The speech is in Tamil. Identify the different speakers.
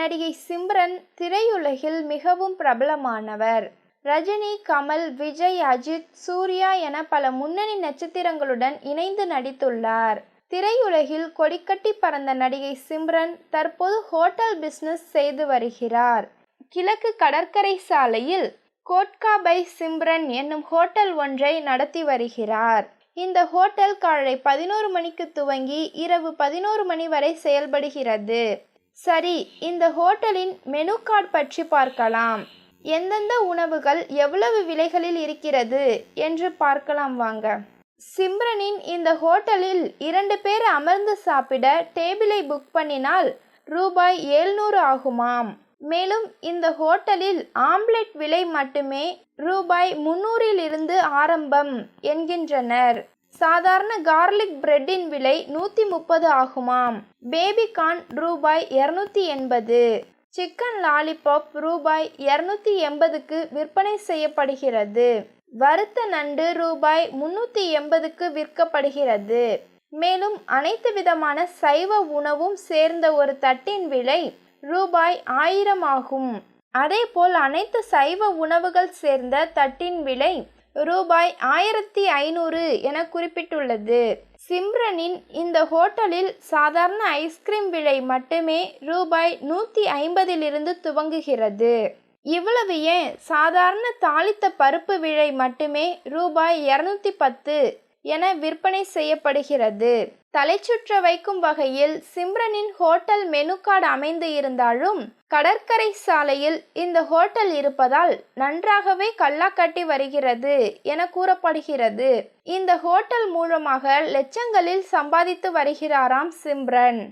Speaker 1: நடிகை சிம்ரன் திரையுலகில் மிகவும் பிரபலமானவர். ரஜினி கமல் விஜய் அஜித் சூர்யா என பல முன்னணி நட்சத்திரங்களுடன் இணைந்து நடித்துள்ளார். திரையுலகில் கொடிக்கட்டி பறந்த நடிகை சிம்ரன் தற்போது ஹோட்டல் பிசினஸ் செய்து வருகிறார். கிழக்கு கடற்கரை சாலையில் கோட்கா பை சிம்ரன் என்னும் ஹோட்டல் ஒன்றை நடத்தி வருகிறார். இந்த ஹோட்டல் காலை பதினோரு மணிக்கு துவங்கி இரவு பதினோரு மணி வரை செயல்படுகிறது. சரி இந்த ஹோட்டலின் மெனு கார்டு பற்றி பார்க்கலாம். எந்தெந்த உணவுகள் எவ்வளவு விலைகளில் இருக்கிறது என்று பார்க்கலாம் வாங்க. சிம்ரனின் இந்த ஹோட்டலில் இரண்டு பேர் அமர்ந்து சாப்பிட டேபிளை புக் பண்ணினால் ரூபாய் ஏழ்நூறு ஆகுமாம். மேலும் இந்த ஹோட்டலில் ஆம்லெட் விலை மட்டுமே ரூபாய் முன்னூறில் இருந்து ஆரம்பம் என்கின்றனர். சாதாரண கார்லிக் பிரெட்டின் விலை நூற்றி முப்பது ஆகுமாம். பேபிகார்ன் ரூபாய் இரநூத்தி எண்பது. சிக்கன் லாலிபாப் ரூபாய் இரநூத்தி எண்பதுக்கு விற்பனை செய்யப்படுகிறது. வறுத்த நண்டு ரூபாய் முன்னூற்றி எண்பதுக்கு விற்கப்படுகிறது. மேலும் அனைத்து விதமான சைவ உணவும் சேர்ந்த ஒரு தட்டின் விலை ரூபாய் ஆயிரம் ஆகும். அதேபோல் அனைத்து சைவ உணவுகள் சேர்ந்த தட்டின் விலை ரூபாய் ஆயிரத்தி ஐநூறு என குறிப்பிட்டுள்ளது. சிம்ரனின் இந்த ஹோட்டலில் சாதாரண ஐஸ்கிரீம் விலை மட்டுமே ரூபாய் நூற்றி ஐம்பதிலிருந்து துவங்குகிறது. இவ்வளவு ஏன்? சாதாரண தாளித்த பருப்பு விலை மட்டுமே ரூபாய் இரநூத்தி பத்து என விற்பனை செய்யப்படுகிறது. தலைச்சுற்ற வைக்கும் வகையில் சிம்ரனின் ஹோட்டல் மெனு கார்டு அமைந்து இருந்தாலும் கடற்கரை சாலையில் இந்த ஹோட்டல் இருப்பதால் நன்றாகவே கல்லாக்கட்டி வருகிறது என கூறப்படுகிறது. இந்த ஹோட்டல் மூலமாக லட்சங்களில் சம்பாதித்து வருகிறாராம் சிம்ரன்.